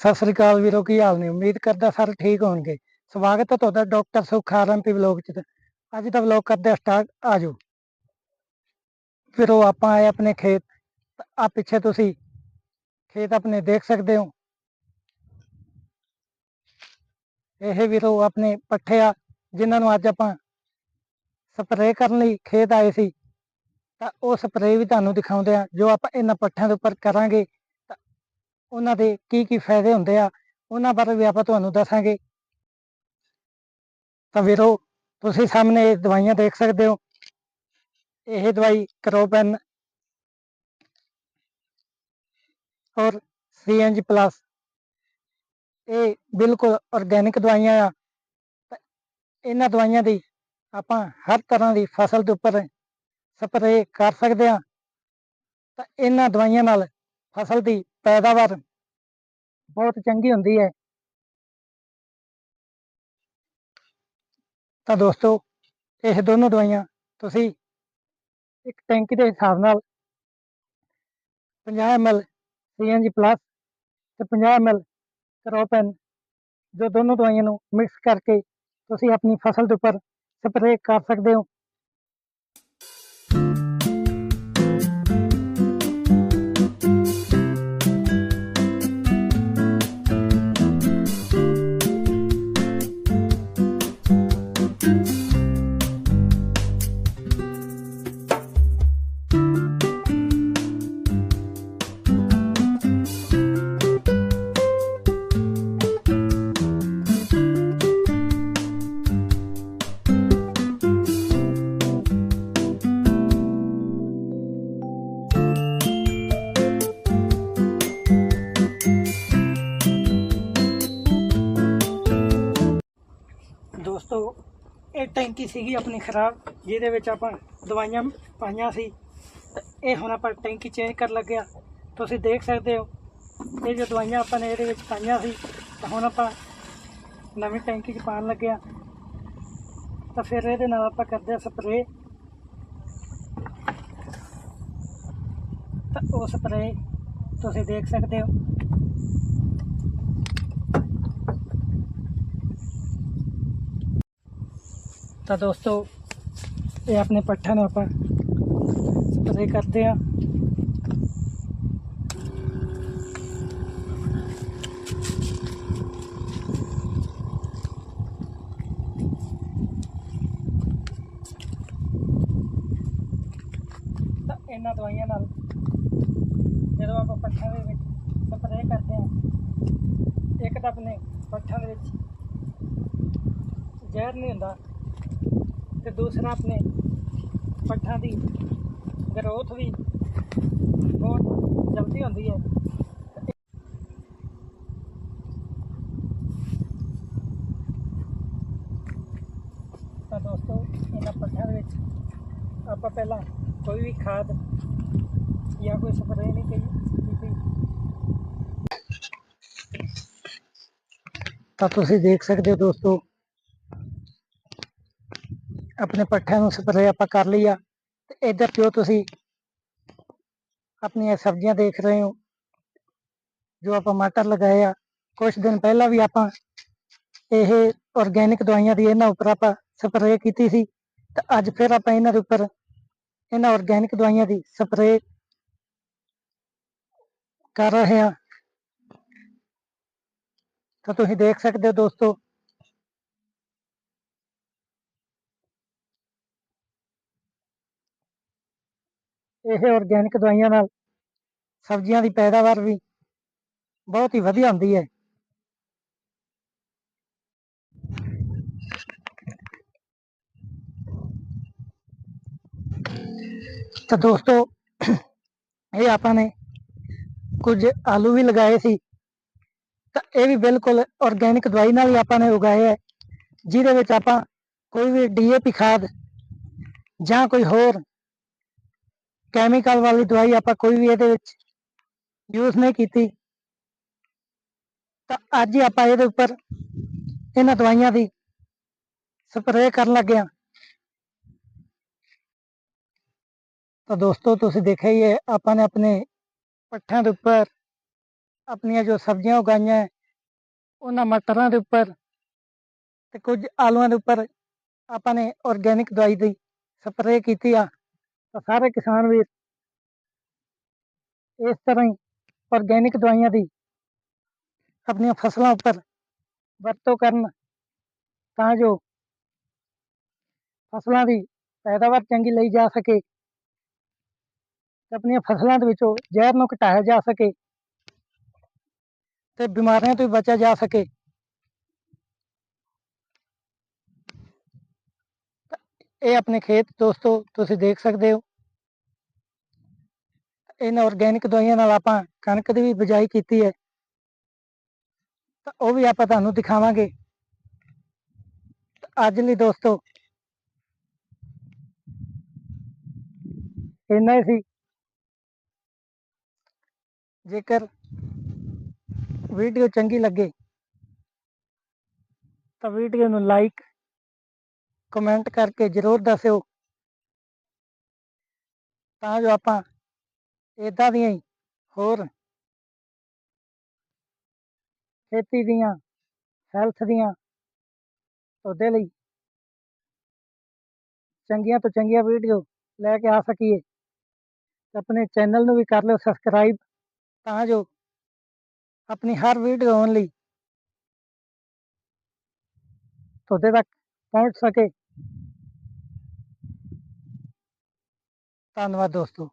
ਸਤਿ ਸ੍ਰੀ ਅਕਾਲ ਵੀਰੋ, ਕੀ ਹਾਲ ਨੇ? ਉਮੀਦ ਕਰਦਾ ਸਾਰੇ ਠੀਕ ਹੋਣਗੇ। ਸਵਾਗਤ ਹੈ ਤੁਹਾਡਾ ਡਾਕਟਰ ਸੁਖ ਆਰਐਮਪੀ ਵਲੌਗ ਚ। ਅੱਜ ਦਾ ਵਲੌਗ ਕਰਦੇ ਸਟਾਰਟ, ਆਜੋ। ਵੀਰੋ, ਆਪਾਂ ਆਏ ਆਪਣੇ ਖੇਤ। ਆ ਪਿੱਛੇ ਤੁਸੀਂ ਖੇਤ ਆਪਣੇ ਦੇਖ ਸਕਦੇ ਹੋ। ਇਹ ਵੀਰੋ ਆਪਣੇ ਪੱਠੇ ਆ, ਜਿਨ੍ਹਾਂ ਨੂੰ ਅੱਜ ਆਪਾਂ ਸਪਰੇਅ ਕਰਨ ਲਈ ਖੇਤ ਆਏ ਸੀ। ਤਾਂ ਉਹ ਸਪਰੇਅ ਵੀ ਤੁਹਾਨੂੰ ਦਿਖਾਉਂਦੇ ਆ ਜੋ ਆਪਾਂ ਇਹਨਾਂ ਪੱਠਿਆਂ ਦੇ ਉੱਪਰ ਕਰਾਂਗੇ। ਉਹਨਾਂ ਦੇ ਕੀ ਕੀ ਫਾਇਦੇ ਹੁੰਦੇ ਆ, ਉਹਨਾਂ ਬਾਰੇ ਵੀ ਆਪਾਂ ਤੁਹਾਨੂੰ ਦੱਸਾਂਗੇ। ਤਾਂ ਵੀਰੋ, ਤੁਸੀਂ ਸਾਹਮਣੇ ਇਹ ਦਵਾਈਆਂ ਦੇਖ ਸਕਦੇ ਹੋ। ਇਹ ਦਵਾਈ ਕਰੋਪੈਨ ਔਰ ਸੀਐਨਜੀ ਪਲੱਸ। ਇਹ ਬਿਲਕੁਲ ਆਰਗੇਨਿਕ ਦਵਾਈਆਂ ਆ। ਇਹਨਾਂ ਦਵਾਈਆਂ ਦੀ ਆਪਾਂ ਹਰ ਤਰ੍ਹਾਂ ਦੀ ਫਸਲ ਦੇ ਉੱਪਰ ਸਪਰੇਅ ਕਰ ਸਕਦੇ ਆ। ਤਾਂ ਇਹਨਾਂ ਦਵਾਈਆਂ ਨਾਲ ਫਸਲ ਦੀ ਪੈਦਾਵਾਰ ਬਹੁਤ ਚੰਗੀ ਹੁੰਦੀ ਹੈ। ਤਾਂ ਦੋਸਤੋ, ਇਹ ਦੋਨੋਂ ਦਵਾਈਆਂ ਤੁਸੀਂ ਇੱਕ ਟੈਂਕੀ ਦੇ ਹਿਸਾਬ ਨਾਲ 50 ml CNG ਪਲੱਸ ਤੇ 50 ml ਕਰੋਪਨ ਜੋ ਦੋਨੋਂ ਦਵਾਈਆਂ ਨੂੰ ਮਿਕਸ ਕਰਕੇ ਤੁਸੀਂ ਆਪਣੀ ਫਸਲ ਦੇ ਉੱਪਰ ਸਪਰੇਅ ਕਰ ਸਕਦੇ ਹੋ। ਟੈਂਕੀ ਸੀਗੀ ਆਪਣੀ ਖਰਾਬ, ਜਿਹਦੇ ਵਿੱਚ ਆਪਾਂ ਦਵਾਈਆਂ ਪਾਈਆਂ ਸੀ। ਇਹ ਹੁਣ ਆਪਾਂ ਟੈਂਕੀ ਚੇਂਜ ਕਰ ਲੱਗਿਆ ਤੁਸੀਂ ਦੇਖ ਸਕਦੇ ਹੋ, ਇਹ ਜੋ ਦਵਾਈਆਂ ਆਪਾਂ ਨੇ ਇਹਦੇ ਵਿੱਚ ਪਾਈਆਂ ਸੀ, ਤਾਂ ਹੁਣ ਆਪਾਂ ਨਵੀਂ ਟੈਂਕੀ 'ਚ ਪਾਉਣ ਲੱਗਿਆ ਤਾਂ ਫਿਰ ਇਹਦੇ ਨਾਲ ਆਪਾਂ ਕਰਦੇ ਆ ਸਪਰੇਅ। ਤਾਂ ਉਹ ਸਪਰੇਅ ਤੁਸੀਂ ਦੇਖ ਸਕਦੇ ਹੋ। ਤਾਂ ਦੋਸਤੋ, ਇਹ ਆਪਣੇ ਪੱਠਿਆਂ ਨੂੰ ਆਪਾਂ ਸਪਰੇਅ ਕਰਦੇ ਆ ਤਾਂ ਇਹਨਾਂ ਦਵਾਈਆਂ ਨਾਲ ਜਦੋਂ ਆਪਾਂ ਪੱਠਿਆਂ ਦੇ ਵਿੱਚ ਸਪਰੇਅ ਕਰਦੇ ਹਾਂ, ਇੱਕ ਤਾਂ ਆਪਣੇ ਪੱਠਿਆਂ ਦੇ ਵਿੱਚ ਜ਼ਹਿਰ ਨਹੀਂ ਹੁੰਦਾ। ਤੇ ਦੂਸਰਾ ਆਪਣੇ ਪੱਠਾਂ ਦੀ, ਗਰੋਥ ਵੀ ਬਹੁਤ ਜਲਦੀ ਹੁੰਦੀ ਹੈ। ਤਾਂ ਦੋਸਤੋ, ਇਹਨਾਂ ਪੱਠਿਆਂ ਦੇ ਵਿੱਚ ਆਪਾਂ ਪਹਿਲਾਂ ਕੋਈ ਵੀ ਖਾਦ ਜਾਂ ਕੋਈ ਸਪਰੇਅ ਨਹੀਂ ਕੀਤੀ। ਤਾਂ ਤੁਸੀਂ ਦੇਖ ਸਕਦੇ ਹੋ ਦੋਸਤੋ ਆਪਣੇ ਪੱਠਿਆਂ ਨੂੰ ਸਪਰੇਅ ਆਪਾਂ ਕਰ ਲਈ ਆ। ਤੇ ਇੱਧਰ ਜੋ ਤੁਸੀਂ ਆਪਣੀਆਂ ਸਬਜ਼ੀਆਂ ਦੇਖ ਰਹੇ ਹੋ, ਜੋ ਆਪਾਂ ਮਟਰ ਲਗਾਏ ਆ ਕੁਝ ਦਿਨ ਪਹਿਲਾਂ ਵੀ ਆਪਾਂ ਇਹ ਆਰਗੇਨਿਕ ਦਵਾਈਆਂ ਦੀ ਇਹਨਾਂ ਉੱਪਰ ਆਪਾਂ ਸਪਰੇਅ ਕੀਤੀ ਸੀ। ਤੇ ਅੱਜ ਫਿਰ ਆਪਾਂ ਇਹਨਾਂ ਦੇ ਉੱਪਰ ਇਹਨਾਂ ਆਰਗੇਨਿਕ ਦਵਾਈਆਂ ਦੀ ਸਪਰੇਅ ਕਰ ਰਹੇ ਹਾਂ ਤਾਂ ਤੁਸੀਂ ਦੇਖ ਸਕਦੇ ਹੋ ਦੋਸਤੋ ਇਹ ਆਰਗੇਨਿਕ ਦਵਾਈਆਂ ਨਾਲ ਸਬਜ਼ੀਆਂ ਦੀ ਪੈਦਾਵਾਰ ਵੀ ਬਹੁਤ ਹੀ ਵਧੀਆ ਹੁੰਦੀ ਹੈ। ਤਾਂ ਦੋਸਤੋ, ਇਹ ਆਪਾਂ ਨੇ ਕੁਝ ਆਲੂ ਵੀ ਲਗਾਏ ਸੀ। ਤਾਂ ਇਹ ਵੀ ਬਿਲਕੁਲ ਆਰਗੇਨਿਕ ਦਵਾਈ ਨਾਲ ਹੀ ਆਪਾਂ ਨੇ ਉਗਾਏ ਹੈ, ਜਿਹਦੇ ਵਿੱਚ ਆਪਾਂ ਕੋਈ ਵੀ ਡੀਏਪੀ ਖਾਦ ਜਾਂ ਕੋਈ ਹੋਰ ਕੈਮੀਕਲ ਵਾਲੀ ਦਵਾਈ ਆਪਾਂ ਕੋਈ ਵੀ ਇਹਦੇ ਵਿੱਚ ਯੂਜ਼ ਨਹੀਂ ਕੀਤੀ, ਤਾਂ ਅੱਜ ਹੀ ਆਪਾਂ ਇਹਦੇ ਉੱਪਰ ਇਹਨਾਂ ਦਵਾਈਆਂ ਦੀ ਸਪਰੇਅ ਕਰਨ ਲੱਗੇ ਹਾਂ। ਤਾਂ ਦੋਸਤੋ, ਤੁਸੀਂ ਦੇਖਿਆ ਹੀ ਹੈ, ਆਪਾਂ ਨੇ ਆਪਣੇ ਪੱਠਿਆਂ ਦੇ ਉੱਪਰ ਆਪਣੀਆਂ ਜੋ ਸਬਜ਼ੀਆਂ ਉਗਾਈਆਂ ਉਹਨਾਂ ਮਟਰਾਂ ਦੇ ਉੱਪਰ ਤੇ ਕੁਝ ਆਲੂਆਂ ਦੇ ਉੱਪਰ ਆਪਾਂ ਨੇ ਆਰਗੇਨਿਕ ਦਵਾਈ ਦੀ ਸਪਰੇਅ ਕੀਤੀ ਆ। ਤਾਂ ਸਾਰੇ ਕਿਸਾਨ ਵੀਰ ਇਸ ਤਰ੍ਹਾਂ ਹੀ ਆਰਗੇਨਿਕ ਦਵਾਈਆਂ ਦੀ ਆਪਣੀਆਂ ਫਸਲਾਂ ਉੱਪਰ ਵਰਤੋਂ ਕਰਨ ਤਾਂ ਜੋ ਫਸਲਾਂ ਦੀ ਪੈਦਾਵਾਰ ਚੰਗੀ ਲਈ ਜਾ ਸਕੇ ਤੇ ਆਪਣੀਆਂ ਫਸਲਾਂ ਦੇ ਵਿੱਚੋਂ ਜ਼ਹਿਰ ਨੂੰ ਘਟਾਇਆ ਜਾ ਸਕੇ ਤੇ ਬਿਮਾਰੀਆਂ ਤੋਂ ਵੀ ਬਚਿਆ ਜਾ ਸਕੇ। ਤਾਂ ਇਹ ਆਪਣੇ ਖੇਤ ਦੋਸਤੋ, ਤੁਸੀਂ ਦੇਖ ਸਕਦੇ ਹੋ। ਇਹਨਾਂ ਆਰਗੇਨਿਕ ਦਵਾਈਆਂ ਨਾਲ ਆਪਾਂ ਕਣਕ ਦੀ ਵੀ ਬਿਜਾਈ ਕੀਤੀ ਹੈ। ਤਾਂ ਉਹ ਵੀ ਆਪਾਂ ਤੁਹਾਨੂੰ ਦਿਖਾਵਾਂਗੇ। ਅੱਜ ਲਈ ਦੋਸਤੋ, ਇੰਨਾ ਹੀ ਸੀ। ਜੇਕਰ ਵੀਡੀਓ ਚੰਗੀ ਲੱਗੇ, ਤਾਂ ਵੀਡੀਓ ਨੂੰ ਲਾਈਕ ਕਮੈਂਟ ਕਰਕੇ ਜ਼ਰੂਰ ਦੱਸਿਓ। ਤਾਂ ਜੋ ਆਪਾਂ ਇਦਾਂ ਦੀਆਂ ਹੀ, ਹੋਰ? ਖੇਤੀ ਦੀਆਂ ਹੈਲਥ ਦੀਆਂ, ਤੁਹਾਡੇ ਲਈ। ਚੰਗੀਆਂ ਤੋਂ ਚੰਗੀਆਂ ਵੀਡੀਓ ਲੈ ਕੇ ਆ ਸਕੀਏ। ਤੇ ਆਪਣੇ ਚੈਨਲ ਨੂੰ ਵੀ ਕਰ ਲਿਓ ਸਬਸਕ੍ਰਾਈਬ ਤਾਂ ਜੋ ਆਪਣੀ ਹਰ ਵੀਡੀਓ ਆਉਣ ਲਈ ਤੁਹਾਡੇ ਤੱਕ ਪਹੁੰਚ ਸਕੇ। ਧੰਨਵਾਦ ਦੋਸਤੋ।